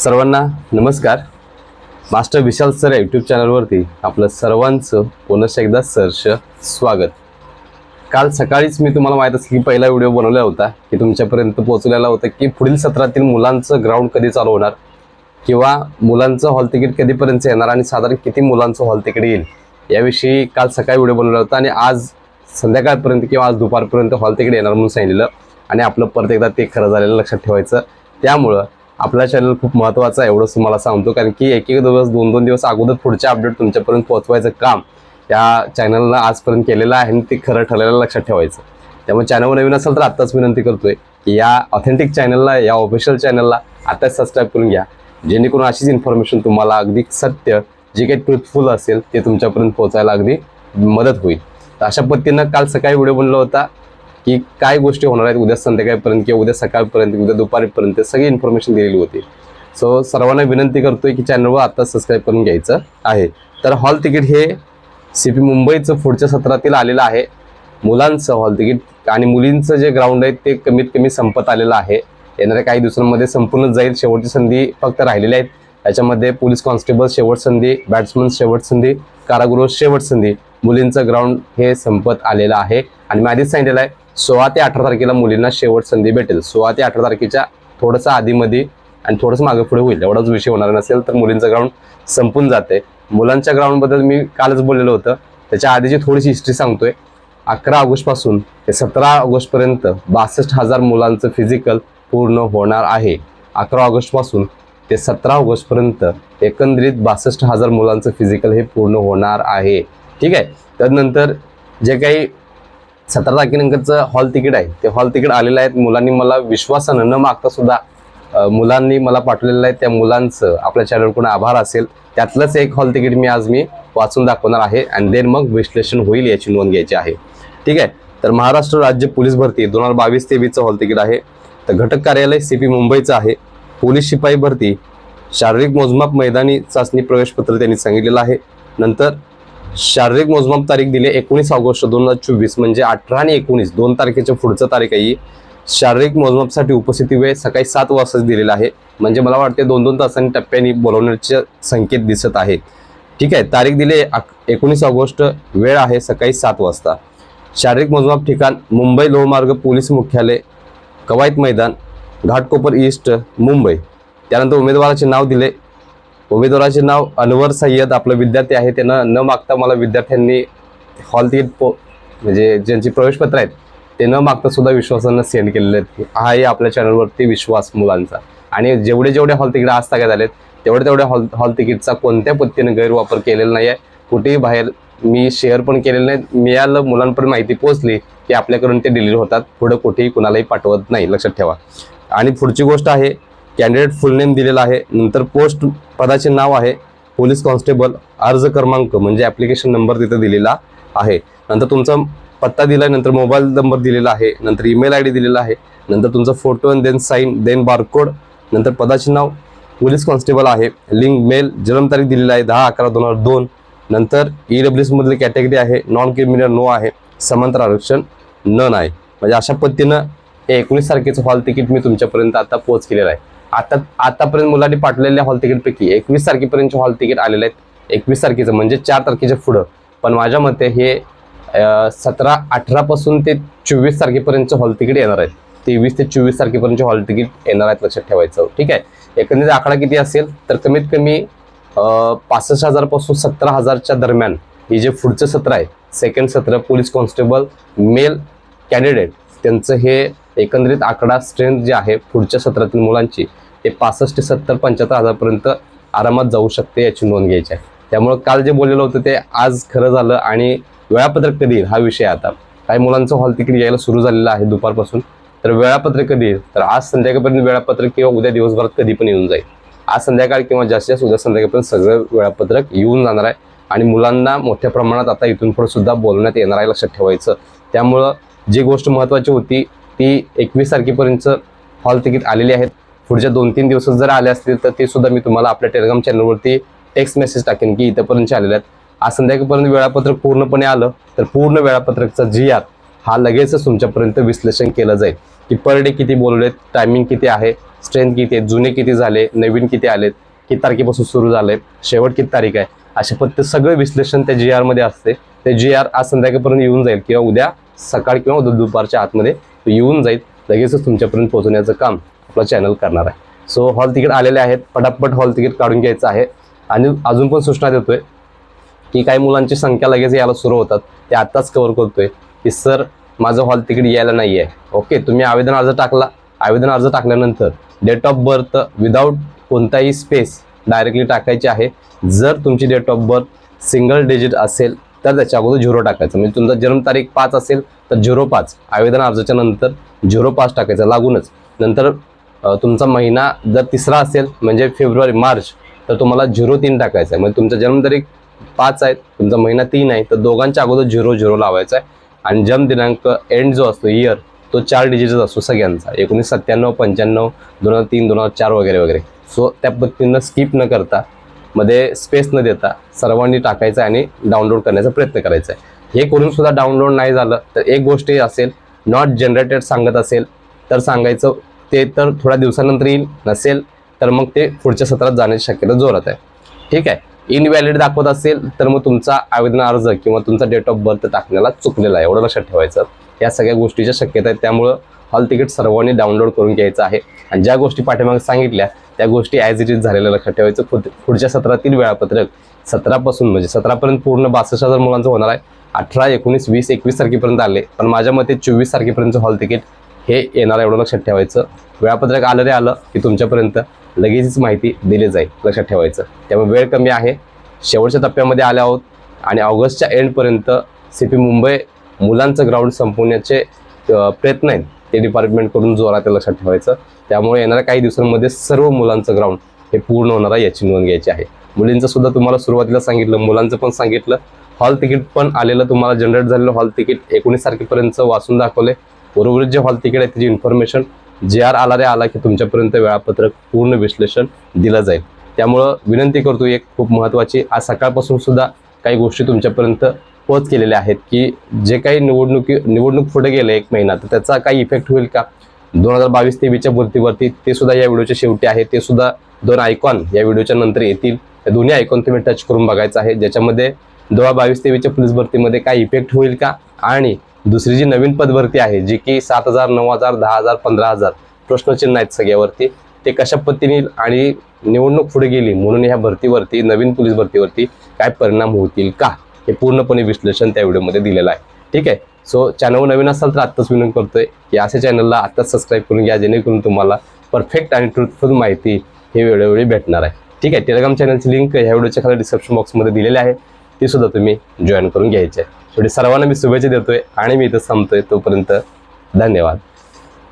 सर्वांना नमस्कार. Master Vishal sir या यूट्यूब चॅनलवरती आपलं सर्वांचं पुनश्च एकदा सरश स्वागत. काल सकाळीच मी तुम्हाला माहीत असेल की पहिला व्हिडिओ बनवला होता की तुमच्यापर्यंत पोहोचलेला होता की पुढील सत्रातील मुलांचं ग्राउंड कधी चालू होणार किंवा मुलांचं हॉल तिकीट कधीपर्यंत येणार आणि साधारण किती मुलांचं हॉल तिकीट येईल याविषयी काल सकाळी व्हिडिओ बनवला होता आणि आज संध्याकाळपर्यंत किंवा आज दुपारपर्यंत हॉल तिकीट येणार म्हणून सांगितलेलं आणि आपलं परत एकदा ते खरं झालेलं लक्षात ठेवायचं. त्यामुळं आपला चॅनल खूप महत्त्वाचं आहे एवढंच तुम्हाला सांगतो. कारण की एक एक दिवस दोन दोन दिवस अगोदर पुढचे अपडेट तुमच्यापर्यंत पोहोचवायचं काम या चॅनलनं आजपर्यंत केलेलं आहे आणि ते खरं ठरलेलं लक्षात ठेवायचं. त्यामुळे चॅनल नवीन असेल तर आत्ताच विनंती करतोय की या ऑथेंटिक चॅनलला या ऑफिशियल चॅनलला आत्ताच सबस्क्राईब करून घ्या. जेणेकरून अशीच इन्फॉर्मेशन तुम्हाला अगदी सत्य जे काही ट्रुथफुल असेल ते तुमच्यापर्यंत पोहोचायला अगदी मदत होईल. तर अशा पद्धतीनं काल सकाळी व्हिडिओ बनला होता. की काय गोष्टी होणार आहेत उद्या संध्याकाळपर्यंत किंवा उद्या सकाळपर्यंत उद्या दुपारीपर्यंत सगळी इन्फॉर्मेशन दिलेली होती. सो सर्वांना विनंती करतोय की चॅनलवर आता सबस्क्राईब करून घ्यायचं आहे. तर हॉल तिकीट हे सी पी मुंबईचं पुढच्या सत्रातील आलेलं आहे. मुलांचं हॉल तिकीट आणि मुलींचं जे ग्राउंड आहे ते कमीत कमी संपत आलेलं आहे. येणाऱ्या काही दिवसांमध्ये संपूर्ण जाईल. शेवटची संधी फक्त राहिलेल्या आहेत. याच्यामध्ये पोलीस कॉन्स्टेबल शेवट संधी बॅट्समन शेवट संधी कारागृह शेवट संधी मुलींचं ग्राउंड हे संपत आलेलं आहे. आणि मी आधीच सांगितलेलं आहे सोळा ते अठरा तारखेला मुलींना शेवट संधी भेटेल. सोळा ते अठरा तारखेच्या थोडंसं आधीमध्ये आणि थोडंसं मागे पुढे होईल. एवढाच विषय होणार नसेल तर मुलींचं ग्राउंड संपून जाते. मुलांच्या ग्राउंडबद्दल मी कालच बोललेलं होतं. त्याच्या आधीची थोडीशी हिस्ट्री सांगतोय. अकरा ऑगस्टपासून ते सतरा ऑगस्टपर्यंत बासष्ट हजार मुलांचं फिजिकल पूर्ण होणार आहे. अकरा ऑगस्टपासून ते सतरा ऑगस्टपर्यंत एकंदरीत बासष्ट हजार मुलांचं फिजिकल हे पूर्ण होणार आहे. ठीक आहे? त्यानंतर जे काही सतरा तारखेनंतरचं हॉल तिकीट आहे. ते हॉल तिकीट आलेलं आहे मुलांनी मला विश्वासानं न मागता सुद्धा मुलांनी मला पाठवलेलं आहे. त्या मुलांचं आपल्या चॅनलकडून आभार असेल. त्यातलंच एक हॉल तिकीट मी आज मी वाचून दाखवणार आहे. आणि देन मग विश्लेषण होईल याची नोंद घ्यायची आहे. ठीक आहे? तर महाराष्ट्र राज्य पोलीस भरती दोन हजार बावीस तेवीसचं हॉल तिकीट आहे. तर घटक कार्यालय सी पी मुंबईचं आहे. पोलीस शिपाई भरती शारीरिक मोजमाप मैदानी चाचणी प्रवेशपत्र त्यांनी सांगितलेलं आहे. नंतर शारीरिक मोजमाप तारीख दिली एकोणीस ऑगस्ट दोन हजार चोवीस म्हणजे अठरा आणि एकोणीस दोन तारखेच्या पुढचं तारीख आहे शारीरिक मोजमापसाठी उपस्थिती वेळ सकाळी सात वाजता दिलेला आहे. म्हणजे मला वाटते दोन दोन तासांनी टप्प्याने बोलवण्याचे संकेत दिसत आहेत ठीक आहे तारीख दिली एकोणीस ऑगस्ट वेळ आहे सकाळी सात वाजता. शारीरिक मोजमाप ठिकाण मुंबई लोहमार्ग पोलीस मुख्यालय कवायत मैदान घाटकोपर ईस्ट मुंबई. त्यानंतर उमेदवाराचे नाव दिले उमेदवाराचे नाव अनवर सय्यद आपलं विद्यार्थी आहे त्यानं न मागता मला विद्यार्थ्यांनी हॉल तिकीट पो म्हणजे ज्यांची प्रवेशपत्र आहेत ते न मागता सुद्धा विश्वासानं सेंड केलेले आहेत. हा आहे आपल्या चॅनलवरती विश्वास मुलांचा. आणि जेवढे जेवढे हॉल तिकीट आज ताग्यात आलेत तेवढे तेवढे हॉल हॉल तिकीटचा कोणत्या पद्धतीने गैरवापर केलेला नाही आहे कुठेही बाहेर मी शेअर पण केलेलं नाही. मिळालं मुलांपर्यंत माहिती पोहोचली की आपल्याकडून ते डिलीट होतात. पुढं कुठेही कुणालाही पाठवत नाही. लक्षात ठेवा. आणि पुढची गोष्ट आहे कॅन्डिडेट फुल नेम दिलेला आहे. नंतर पोस्ट पदाचे नाव आहे. पोलीस कॉन्स्टेबल अर्ज क्रमांक म्हणजे ॲप्लिकेशन नंबर तिथं दिलेला आहे. नंतर तुमचा पत्ता दिला आहे नंतर मोबाईल नंबर दिलेला आहे नंतर ईमेल आय डी दिलेला आहे नंतर तुमचा फोटो आणि देन साईन देन बारकोड नंतर पदाचे नाव पोलीस कॉन्स्टेबल आहे. लिंक मेल जन्मतारीख दिलेला आहे दहा अकरा दोन हजार दोन. नंतर ई डब्ल्यू एसमधली कॅटेगरी आहे नॉन क्रिमिनल नो आहे समांतर आरक्षण नन आहे म्हणजे अशा पद्धतीनं हे एकोणीस तारखेचं हॉल तिकीट मी तुमच्यापर्यंत आता पोच केलेलं आहे. आता आतापर्यंत मुलांनी पाठवलेल्या हॉल तिकीटपैकी एकवीस तारखेपर्यंतचे हॉल तिकीट आलेले आहेत. एकवीस तारखेचं म्हणजे चार तारखेच्या पुढं. पण माझ्या मते हे सतरा अठरापासून ते चोवीस तारखेपर्यंतचं हॉल तिकीट येणार आहेत. तेवीस ते चोवीस तारखेपर्यंतचे हॉल तिकीट येणार आहेत लक्षात ठेवायचं. ठीक आहे? एकंदरीत आकडा किती असेल? तर कमीत कमी पासष्ट हजारपासून सतरा हजारच्या दरम्यान हे जे पुढचं सत्र आहे सेकंड सत्र पोलीस कॉन्स्टेबल मेल कॅन्डिडेट त्यांचं हे एकंदरीत आकडा स्ट्रेंथ जे आहे पुढच्या सत्रातील मुलांची ते पासष्ट ते सत्तर पंच्याहत्तर हजारपर्यंत आरामात जाऊ शकते याची नोंद घ्यायची आहे. त्यामुळं काल जे बोललेलं होतं ते आज खरं झालं आणि वेळापत्रक कधी येईल हा विषय आता. काही मुलांचं हॉल तिकीट यायला सुरू झालेलं आहे दुपारपासून. तर वेळापत्रक कधी येईल? तर आज संध्याकाळपर्यंत वेळापत्रक किंवा उद्या दिवसभरात कधी पण येऊन जाईल. आज संध्याकाळ किंवा जास्तीत जास्त उद्या संध्याकाळपर्यंत सगळं वेळापत्रक येऊन जाणार आहे आणि मुलांना मोठ्या प्रमाणात आता इथून पुढे सुद्धा बोलण्यात येणार आहे लक्षात ठेवायचं. त्यामुळं जी गोष्ट महत्त्वाची होती ती एकवीस तारखेपर्यंत हॉल तिकीट आलेली आहेत. पुढच्या दोन तीन दिवसात जर आले असतील तर ते सुद्धा मी तुम्हाला आपल्या टेलिग्राम चॅनलवरती टेक्स्ट मेसेज टाकेन की इथंपर्यंत आलेले आहेत. आज संध्याकाळपर्यंत वेळापत्रक पूर्णपणे आलं तर पूर्ण वेळापत्रकचा जी आर हा लगेचच तुमच्यापर्यंत विश्लेषण केलं जाईल. की पर डे किती बोलवलेत टायमिंग किती आहे स्ट्रेंथ किती आहे जुने किती झाले नवीन किती आलेत किती तारखेपासून सुरू झाले शेवट किती तारीख आहे अशा पद्धती सगळं विश्लेषण त्या जी आरमध्ये असते. ते जी आर आज संध्याकाळपर्यंत येऊन जाईल किंवा उद्या सकाळी किंवा दुपारच्या आतमध्ये तो येऊन जाईल. लगेचच तुमच्यापर्यंत पोहोचवण्याचं काम आपला चॅनल करणार आहे. सो हॉल तिकीट आलेले आहेत. पटापट हॉल तिकीट काढून घ्यायचं आहे. आणि अजून पण सूचना देतोय की काही मुलांची संख्या लगेच यायला सुरू होतात. ते आत्ताच कव्हर करतोय की सर माझं हॉल तिकीट यायला नाही आहे ओके तुम्ही आवेदन अर्ज टाकला. आवेदन अर्ज टाकल्यानंतर डेट ऑफ बर्थ विदाऊट कोणताही स्पेस डायरेक्टली टाकायची आहे. जर तुमची date of birth single digit असेल तर त्याच्या अगोदर झिरो टाकायचं. म्हणजे तुमचा जन्मतारीख पाच असेल तर झिरो पाच. आवेदन अर्जाच्या नंतर झिरो पाच टाकायचं लागूनच. नंतर तुमचा महिना जर तिसरा असेल म्हणजे फेब्रुवारी मार्च तर तुम्हाला झिरो तीन टाकायचं आहे. म्हणजे तुमचा जन्मतारीख पाच आहे तुमचा महिना तीन आहे तर दोघांच्या अगोदर झिरो झिरो लावायचा आहे. आणि जन्मदिनांक एंड जो असतो इयर तो चार डिजिटच असतो सगळ्यांचा. एकोणीस सत्त्याण्णव पंच्याण्णव दोन हजार तीन दोन हजार चार वगैरे वगैरे. सो त्या पद्धतीनं स्किप न करता मध्ये स्पेस न देता सर्वांनी टाकायचं आहे आणि डाउनलोड करण्याचा प्रयत्न करायचा आहे. हे करून सुद्धा डाउनलोड नाही झालं तर एक गोष्ट असेल नॉट जनरेटेड सांगत असेल तर सांगायचं ते तर थोड्या दिवसानंतर येईल नसेल तर मग ते पुढच्या सत्रात जाण्याची शक्यता जोरात आहे. ठीक आहे? इनव्हॅलिड दाखवत असेल तर मग तुमचा आवेदन अर्ज किंवा तुमचा डेट ऑफ बर्थ टाकण्याला चुकलेला आहे एवढं लक्षात ठेवायचं. या सगळ्या गोष्टीच्या शक्यता आहेत त्यामुळं हॉल तिकीट सर्वांनी डाउनलोड करून घ्यायचं आहे. आणि ज्या गोष्टी पाठीमागे सांगितल्या त्या गोष्टी ॲज इट इज झालेल्या लक्षात ठेवायचं. पुढ- पुढच्या सत्रातील वेळापत्रक सतरापासून म्हणजे सतरापर्यंत पूर्ण बासष्ट हजार मुलांचं होणार आहे. अठरा एकोणीस वीस एकवीस तारखेपर्यंत आले. पण माझ्या मते चोवीस तारखेपर्यंत हॉल तिकीट हे येणार एवढं लक्षात ठेवायचं. वेळापत्रक आलं रे आलं की तुमच्यापर्यंत लगेचच माहिती दिली जाईल लक्षात ठेवायचं. त्यामुळे वेळ कमी आहे. शेवटच्या टप्प्यामध्ये आले आहोत. आणि ऑगस्टच्या एंडपर्यंत सी पी मुंबई मुलांचं ग्राउंड संपवण्याचे प्रयत्न आहेत. ते डिपार्टमेंटकडून जोरात लक्षात ठेवायचं. त्यामुळे येणाऱ्या काही दिवसांमध्ये सर्व मुलांचं ग्राउंड हे पूर्ण होणार आहे याची नोंद घ्यायची आहे. मुलींचं सुद्धा तुम्हाला सुरुवातीला सांगितलं मुलांचं पण सांगितलं. हॉल तिकीट पण आलेलं तुम्हाला जनरेट झालेलं हॉल तिकीट एकोणीस तारखेपर्यंत वाचून दाखवले उर्वरित जे हॉल तिकीट आहे त्याची इन्फॉर्मेशन जे आर आला रे आला की तुमच्यापर्यंत वेळापत्रक पूर्ण विश्लेषण दिलं जाईल. त्यामुळं विनंती करतो एक खूप महत्त्वाची आज सकाळपासून सुद्धा काही गोष्टी तुमच्यापर्यंत पोच केलेले आहेत की जे काही निवडणुकी निवडणूक पुढे गेले एक महिना तर त्याचा काही इफेक्ट होईल का? दोन हजार बावीस तेवीसच्या भरतीवरती ते सुद्धा या व्हिडिओच्या शेवटी आहे. ते सुद्धा दोन आयकॉन या व्हिडिओच्या नंतर येतील. या दोन्ही आयकॉन तुम्ही टच करून बघायचं आहे. ज्याच्यामध्ये दोन हजार बावीस तेवीसच्या पोलीस भरतीमध्ये काय इफेक्ट होईल का? आणि दुसरी जी नवीन पदभरती आहे जी की सात हजार नऊ हजार दहा हजार पंधरा हजार प्रश्नचिन्ह आहेत सगळ्यावरती ते कशा पद्धतीने आणि निवडणूक पुढे गेली म्हणून ह्या भरतीवरती नवीन पोलीस भरतीवरती काय परिणाम होतील का? हे पूर्णपणे विश्लेषण त्या व्हिडिओमध्ये दिलेलं आहे. ठीक आहे? सो चॅनल नवीन असाल तर आत्ताच विनंती करतोय की अशा चॅनलला आत्ताच सबस्क्राईब करून घ्या जेणेकरून तुम्हाला परफेक्ट आणि ट्रुथफुल माहिती हे वेळोवेळी भेटणार आहे. ठीक आहे? टेलिग्राम चॅनलची लिंक ह्या व्हिडिओच्या खाली डिस्क्रिप्शन बॉक्समध्ये दिलेली आहे. ती सुद्धा तुम्ही जॉईन करून घ्यायची आहे. शेवटी सर्वांना मी शुभेच्छा देतोय आणि मी इथं संपतोय. तोपर्यंत धन्यवाद.